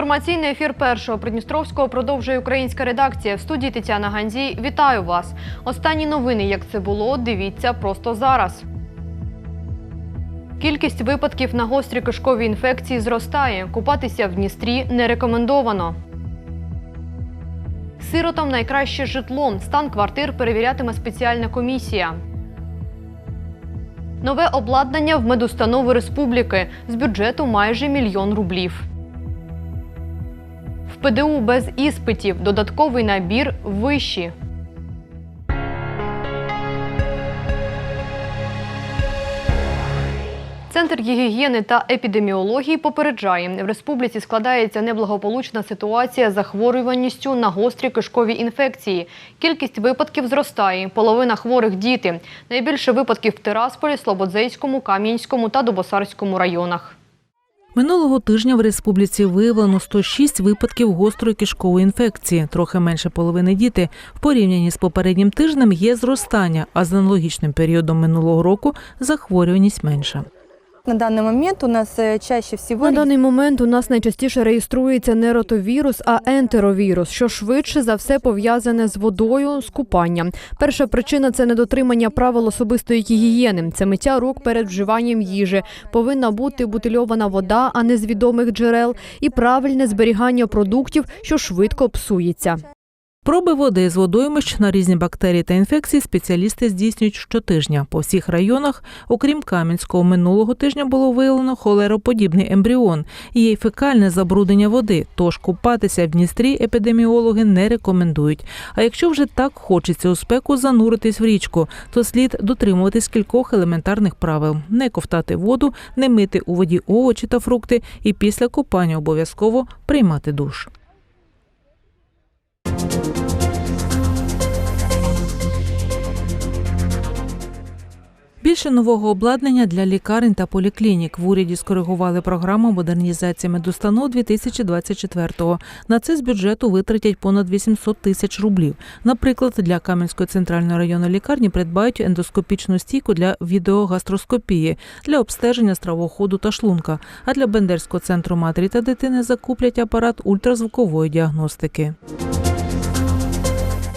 Інформаційний ефір першого Придністровського продовжує українська редакція. В студії Тетяна Ганзій. Вітаю вас. Останні новини, як це було, дивіться просто зараз. Кількість випадків на гострі кишкові інфекції зростає. Купатися в Дністрі не рекомендовано. Сиротам найкраще житло. Стан квартир перевірятиме спеціальна комісія. Нове обладнання в медустанови республіки з бюджету майже мільйон рублів. ПДУ без іспитів додатковий набір вищі. Центр гігієни та епідеміології попереджає, в республіці складається неблагополучна ситуація з захворюваністю на гострі кишкові інфекції. Кількість випадків зростає. Половина хворих діти. Найбільше випадків в Тирасполі, Слободзейському, Кам'янському та Добосарському районах. Минулого тижня в республіці виявлено 106 випадків гострої кишкової інфекції. Трохи менше половини діти. В порівнянні з попереднім тижнем є зростання, а з аналогічним періодом минулого року захворюваність менша. На данный момент у нас э, чаще всего На даний момент у нас найчастіше реєструється не ротовірус, а ентеровірус, що швидше за все пов'язане з водою, з купанням. Перша причина це недотримання правил особистої гігієни. Це миття рук перед вживанням їжі. Повинна бути бутильована вода, а не з відомих джерел, і правильне зберігання продуктів, що швидко псується. Проби води з водоймищ на різні бактерії та інфекції спеціалісти здійснюють щотижня. По всіх районах, окрім Кам'янського, минулого тижня було виявлено холероподібний ембріон є й фекальне забруднення води. Тож купатися в Дністрі епідеміологи не рекомендують. А якщо вже так хочеться у спеку зануритись в річку, то слід дотримуватись кількох елементарних правил: не ковтати воду, не мити у воді овочі та фрукти, і після купання обов'язково приймати душ. Більше нового обладнання для лікарень та поліклінік в уряді скоригували програму модернізації медустанов 2024-го. На це з бюджету витратять понад 800 тисяч рублів. Наприклад, для Кам'янської центральної районної лікарні придбають ендоскопічну стійку для відеогастроскопії, для обстеження стравоходу та шлунка. А для Бендерського центру матері та дитини закуплять апарат ультразвукової діагностики.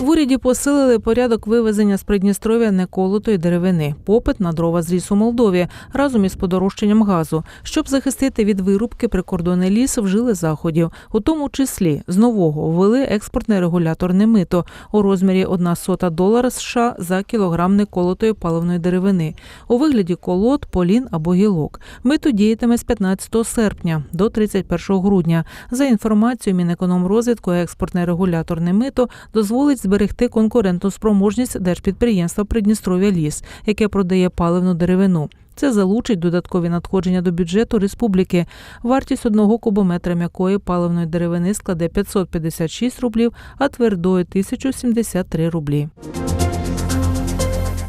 В уряді посилили порядок вивезення з Придністров'я неколотої деревини, попит на дрова з лісу Молдові разом із подорожчанням газу. Щоб захистити від вирубки прикордонний ліс, вжили заходів, у тому числі з нового ввели експортне регуляторне мито у розмірі 1 сота долара США за кілограм неколотої паливної деревини у вигляді колод, полін або гілок. Мито діятиме з 15 серпня до 31 грудня. За інформацією Мінекономрозвитку, експортне регуляторне мито дозволить зберегти конкурентну спроможність держпідприємства Придністров'я ліс, яке продає паливну деревину. Це залучить додаткові надходження до бюджету республіки. Вартість одного кубометра м'якої паливної деревини складе 556 рублів, а твердої 1073 рублі.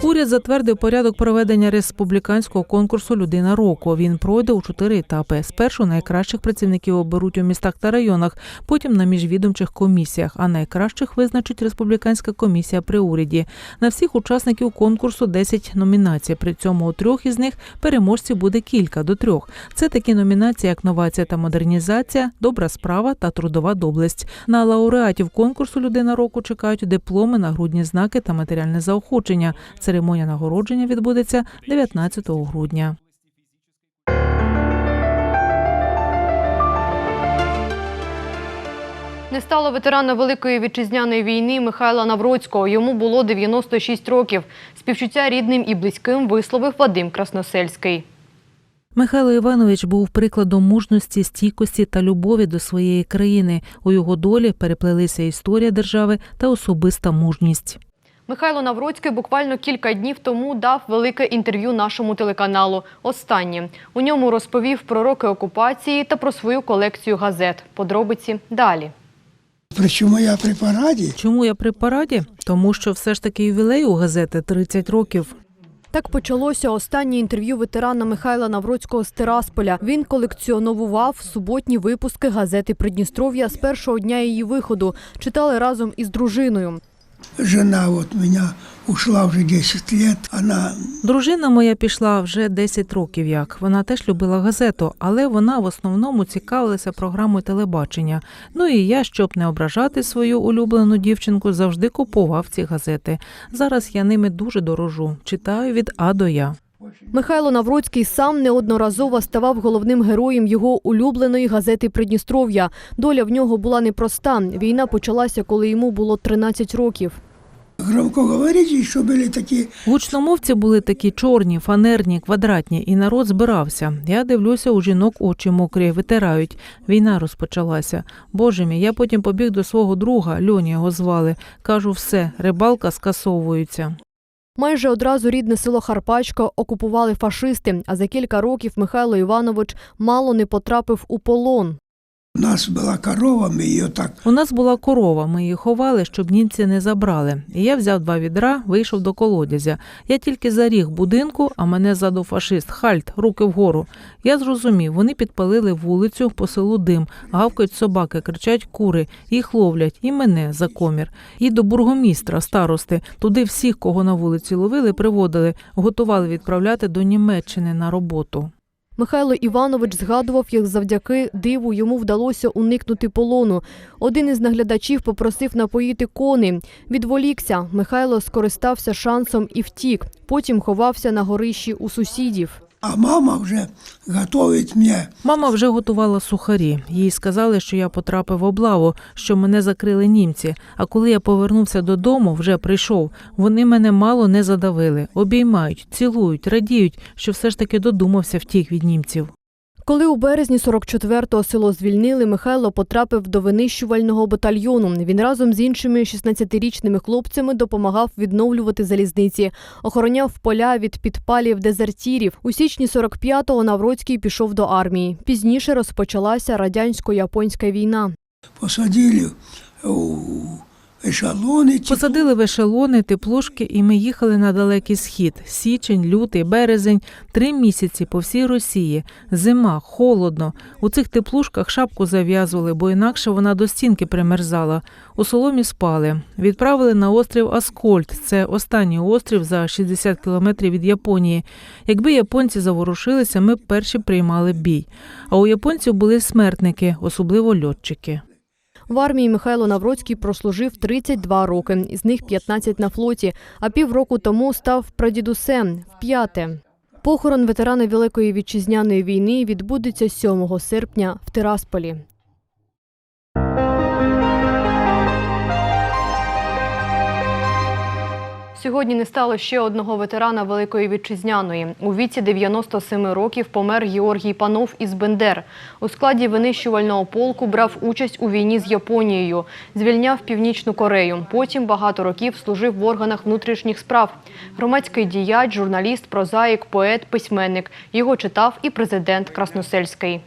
Уряд затвердив порядок проведення республіканського конкурсу Людина року. Він пройде у чотири етапи. Спершу найкращих працівників оберуть у містах та районах, потім на міжвідомчих комісіях. А найкращих визначить республіканська комісія при уряді. На всіх учасників конкурсу 10 номінацій. При цьому у трьох із них переможців буде кілька до трьох. Це такі номінації, як новація та модернізація, добра справа та трудова доблесть. На лауреатів конкурсу Людина року чекають дипломи, нагрудні знаки та матеріальне заохочення. Церемонія нагородження відбудеться 19 грудня. Не стало ветерана Великої вітчизняної війни Михайла Навроцького. Йому було 96 років. Співчуття рідним і близьким висловив Вадим Красносельський. Михайло Іванович був прикладом мужності, стійкості та любові до своєї країни. У його долі переплелися історія держави та особиста мужність. Михайло Навроцький буквально кілька днів тому дав велике інтерв'ю нашому телеканалу. Останнє у ньому розповів про роки окупації та про свою колекцію газет. Подробиці далі. Причому я при параді Чому я при параді? Тому що все ж таки ювілей у газети 30 років. Так почалося останнє інтерв'ю ветерана Михайла Навроцького з Тирасполя. Він колекціонував суботні випуски газети Придністров'я з першого дня її виходу. Читали разом із дружиною. Жена от мене ушла вже 10 лет. Вона... Дружина моя пішла вже 10 років як. Вона теж любила газету, але вона в основному цікавилася програмою телебачення. Ну і я, щоб не ображати свою улюблену дівчинку, завжди купував ці газети. Зараз я ними дуже дорожу. Читаю від А до Я. Михайло Навроцький сам неодноразово ставав головним героєм його улюбленої газети Придністров'я. Доля в нього була непроста. Війна почалася, коли йому було 13 років. громкоговорители, что были такие, Гучномовці були такі чорні, фанерні, квадратні, і народ збирався. Я дивлюся, у жінок очі мокрі, витирають. Війна розпочалася. Боже мій, я потім побіг до свого друга, Льоні його звали. Кажу, все, рибалка скасовується. Майже одразу рідне село Харпачко окупували фашисти, а за кілька років Михайло Іванович мало не потрапив у полон. У нас была корова, мы ее так У нас була корова, ми її ховали, щоб німці не забрали. І я взяв два відра, вийшов до колодязя. Я тільки заріг будинку, а мене ззаду фашист. Хальт, руки вгору. Я зрозумів, вони підпалили вулицю по селу дим, гавкають собаки, кричать кури, їх ловлять, і мене за комір. І до бургомістра, старости. Туди всіх, кого на вулиці ловили, приводили, готували відправляти до Німеччини на роботу. Михайло Іванович згадував, як завдяки диву йому вдалося уникнути полону. Один із наглядачів попросив напоїти коней. Відволікся. Михайло скористався шансом і втік. Потім ховався на горищі у сусідів. А мама вже готовить мне Мама вже готувала сухарі. Їй сказали, що я потрапив в облаву, що мене закрили німці. А коли я повернувся додому, вже прийшов. Вони мене мало не задавили, обіймають, цілують, радіють, що все ж таки додумався втік від німців. Коли у березні 44-го село звільнили, Михайло потрапив до винищувального батальйону. Він разом з іншими 16-річними хлопцями допомагав відновлювати залізниці, охороняв поля від підпалів дезертірів. У січні 45-го Навроцький пішов до армії. Пізніше розпочалася радянсько-японська війна. посадили у эшелоны. типа, Посадили в ешелони, теплушки, і ми їхали на далекий схід. Січень, лютий, березень, три місяці по всій Росії. Зима, холодно. У цих теплушках шапку зав'язували, бо інакше вона до стінки примерзала. У соломі спали. Відправили на острів Аскольд. Це останній острів за 60 кілометрів від Японії. Якби японці заворушилися, ми б перші приймали бій. А у японців були смертники, особливо льотчики. В армії Михайло Навроцький прослужив 32 роки, із них 15 на флоті, а півроку тому став прадідусем вп'яте. Похорон ветерана Великої вітчизняної війни відбудеться 7 серпня в Тирасполі. Сьогодні не стало ще одного ветерана Великої вітчизняної. У віці 97 років помер Георгій Панов із Бендер. У складі винищувального полку брав участь у війні з Японією, звільняв Північну Корею. Потім багато років служив в органах внутрішніх справ. Громадський діяч, журналіст, прозаїк, поет, письменник. Його читав і президент Красносельський.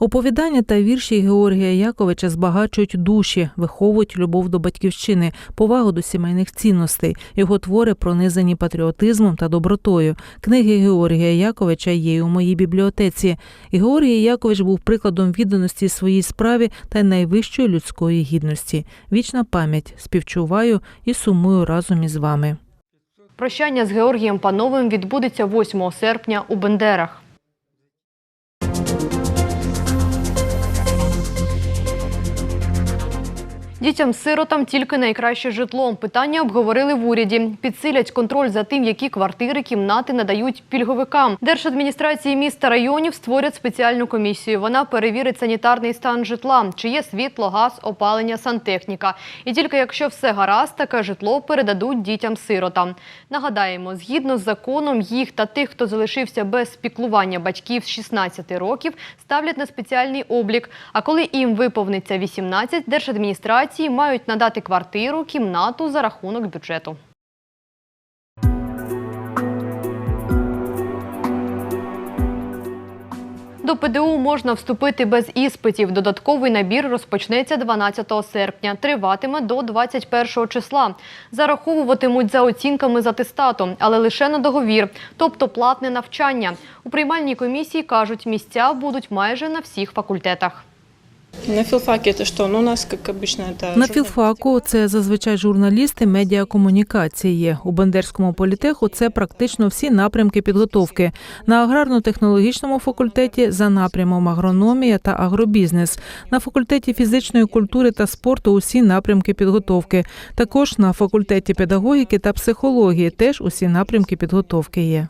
Оповідання та вірші Георгія Яковича збагачують душі, виховують любов до батьківщини, повагу до сімейних цінностей. Його твори пронизані патріотизмом та добротою. Книги Георгія Яковича є у моїй бібліотеці. Георгій Якович був прикладом відданості своїй справі та найвищої людської гідності. Вічна пам'ять співчуваю і сумую разом із вами. Прощання з Георгієм Пановим відбудеться 8 серпня у Бендерах. Дітям-сиротам тільки найкраще житло. Питання обговорили в уряді. Підсилять контроль за тим, які квартири, кімнати надають пільговикам. Держадміністрації міст та районів створять спеціальну комісію. Вона перевірить санітарний стан житла, чи є світло, газ, опалення, сантехніка. І тільки якщо все гаразд, таке житло передадуть дітям-сиротам. Нагадаємо, згідно з законом, їх та тих, хто залишився без піклування батьків з 16 років, ставлять на спеціальний облік. А коли їм виповниться 18, держадміністрації мають надати квартиру, кімнату за рахунок бюджету. До ПДУ можна вступити без іспитів. Додатковий набір розпочнеться 12 серпня. Триватиме до 21 числа. Зараховуватимуть за оцінками з атестату, але лише на договір, тобто платне навчання. У приймальній комісії кажуть, місця будуть майже на всіх факультетах. На филфаке это что? Ну, у нас, как обычно, это... На журналистика. філфаку це зазвичай журналісти медіакомунікації. є. У Бендерському політеху це практично всі напрямки підготовки. На аграрно-технологічному факультеті за напрямом агрономія та агробізнес. На факультеті фізичної культури та спорту усі напрямки підготовки. Також на факультеті педагогіки та психології теж усі напрямки підготовки є.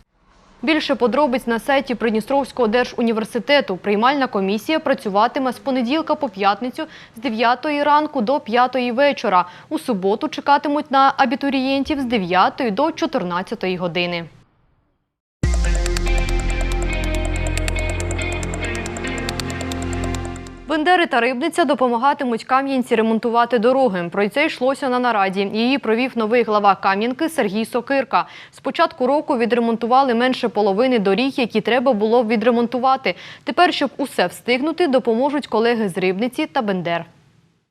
Більше подробиць на сайті Придністровського держуніверситету. Приймальна комісія працюватиме з понеділка по п'ятницю з 9 ранку до 5 вечора. У суботу чекатимуть на абітурієнтів з 9 до 14 години. Бендери та Рибниця допомагатимуть Кам'янці ремонтувати дороги. Про це йшлося на нараді. Її провів новий глава Кам'янки Сергій Сокирка. З початку року відремонтували менше половини доріг, які треба було відремонтувати. Тепер, щоб усе встигнути, допоможуть колеги з Рибниці та Бендер.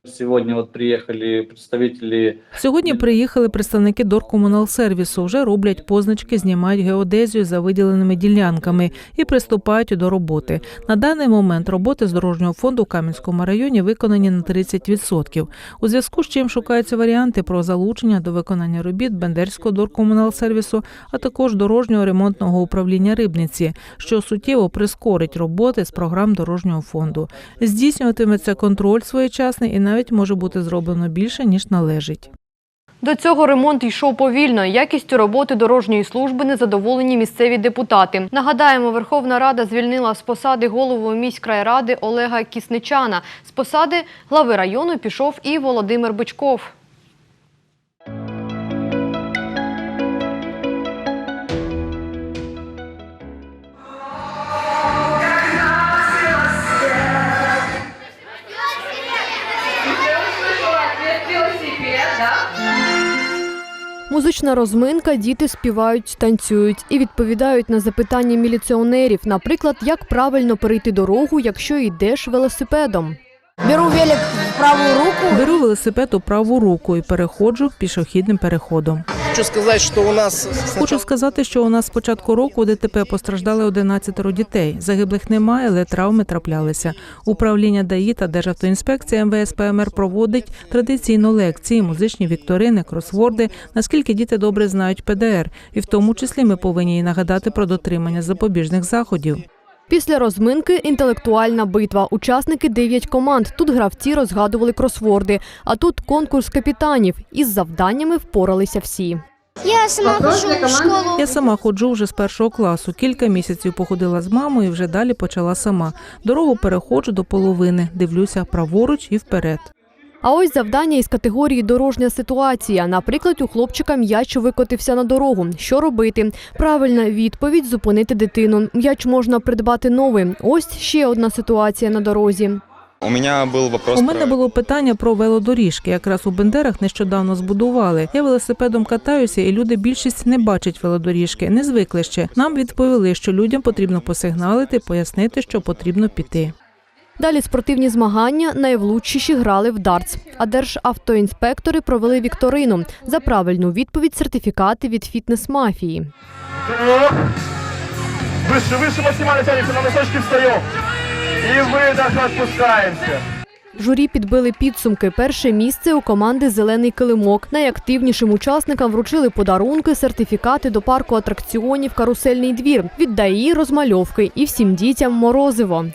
Сегодня вот приехали представители Сьогодні приїхали представники Доркомуналсервісу, вже роблять позначки, знімають геодезію за виділеними ділянками і приступають до роботи. На даний момент роботи з дорожнього фонду в Кам'янському районі виконані на 30%. У зв'язку з чим шукаються варіанти про залучення до виконання робіт Бендерського Доркомуналсервісу, а також дорожнього ремонтного управління Рибниці, що суттєво прискорить роботи з програм дорожнього фонду. Здійснюватиметься контроль своєчасний і навіть може бути зроблено більше ніж належить. До цього ремонт йшов повільно. Якістю роботи дорожньої служби незадоволені місцеві депутати. Нагадаємо, Верховна Рада звільнила з посади голову міськрайради Олега Кісничана. З посади глави району пішов і Володимир Бичков. Музична розминка, діти співають, танцюють і відповідають на запитання міліціонерів. Наприклад, як правильно перейти дорогу, якщо йдеш велосипедом. Беру велик в правую руку. Беру велосипед у праву руку і переходжу пішохідним переходом. Хочу сказать, что у нас Хочу сказати, що у нас з початку року ДТП постраждали 11 дітей. Загиблих немає, але травми траплялися. Управління ДАІ та Державтоінспекція МВС ПМР проводить традиційно лекції, музичні вікторини, кросворди, наскільки діти добре знають ПДР, і в тому числі ми повинні нагадати про дотримання запобіжних заходів. Після розминки інтелектуальна битва. Учасники дев'ять команд. Тут гравці розгадували кросворди, а тут конкурс капітанів. Із завданнями впоралися всі. Я сама хожу в школу. Я сама ходжу вже з першого класу. Кілька місяців походила з мамою, і вже далі почала сама. Дорогу переходжу до половини, дивлюся праворуч і вперед. А ось завдання із категорії дорожня ситуація. Наприклад, у хлопчика м'яч викотився на дорогу. Що робити? Правильна відповідь зупинити дитину. М'яч можна придбати новий. Ось ще одна ситуація на дорозі. У меня был вопрос У мене було питання про велодоріжки. Якраз у Бендерах нещодавно збудували. Я велосипедом катаюся, і люди більшість не бачать велодоріжки, не звикли ще. Нам відповіли, що людям потрібно посигналити, пояснити, що потрібно піти. Далі спортивні змагання найвлучшіші грали в дартс. А державтоінспектори провели вікторину за правильну відповідь сертифікати від фітнес-мафії. Выше, выше максимально тянемся, на носочки встаем. И выдох, отпускаемся. Журі підбили підсумки. Перше місце у команди Зелений килимок. Найактивнішим учасникам вручили подарунки, сертифікати до парку атракціонів Карусельний двір, від ДАІ розмальовки і всім дітям морозиво.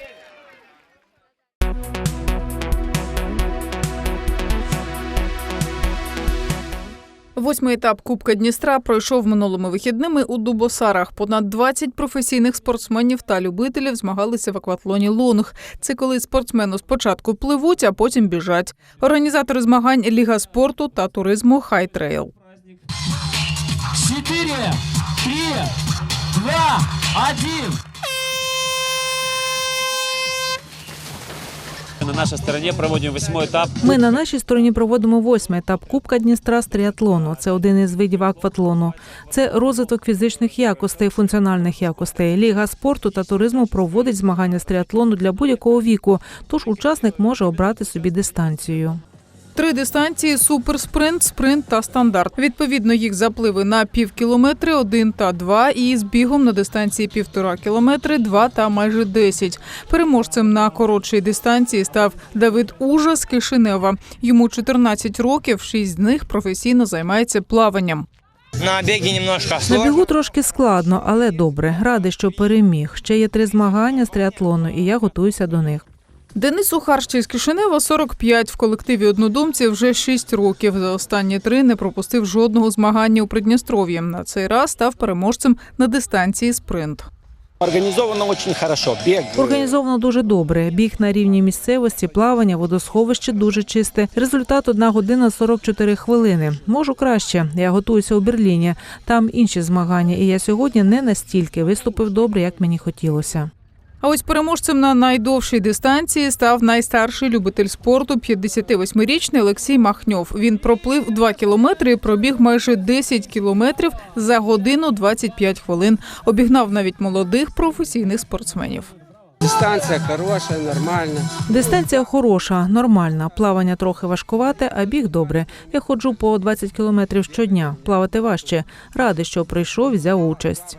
Восьмий етап Кубка Дністра пройшов минулими вихідними у Дубосарах. Понад 20 професійних спортсменів та любителів змагалися в акватлоні лонг. Це коли спортсмени спочатку пливуть, а потім біжать. Організатори змагань Ліга спорту та туризму Хайтрейл. Четыре, три, два, один. Нашей стороне проводим восьмой етап. Ми на нашій стороні проводимо восьмий етап Кубка Дністра з тріатлону. Це один із видів акватлону. Це розвиток фізичних якостей, функціональних якостей. Ліга спорту та туризму проводить змагання з тріатлону для будь-якого віку. Тож учасник може обрати собі дистанцію. Три дистанції суперспринт, спринт та стандарт. Відповідно, їх запливи на пів кілометри, один та два, і з бігом на дистанції півтора кілометри, два та майже десять. Переможцем на коротшій дистанції став Давид Ужа з Кишинева. Йому 14 років, шість з них професійно займається плаванням. на немножко На бігу трошки складно, але добре. Радий, що переміг. Ще є три змагання з триатлону, і я готуюся до них. Денис Сухарщий з Кишинева 45. В колективі однодумців вже 6 років. За останні три не пропустив жодного змагання у Придністров'ї. На цей раз став переможцем на дистанції спринт. Организовано очень хорошо. Бег. э, Організовано дуже добре. Біг на рівні місцевості, плавання, водосховище дуже чисте. Результат 1 година 44 хвилини. Можу краще. Я готуюся у Берліні. Там інші змагання, і я сьогодні не настільки виступив добре, як мені хотілося. А ось переможцем на найдовшій дистанції став найстарший любитель спорту 58-річний Олексій Махньов. Він проплив 2 кілометри і пробіг майже 10 кілометрів за годину 25 хвилин. Обігнав навіть молодих професійних спортсменів. Дистанция хорошая, нормально. Дистанція хороша, нормальна. Плавання трохи важкувате, а біг добре. Я ходжу по 20 кілометрів щодня. Плавати важче. Радий, що прийшов, взяв участь.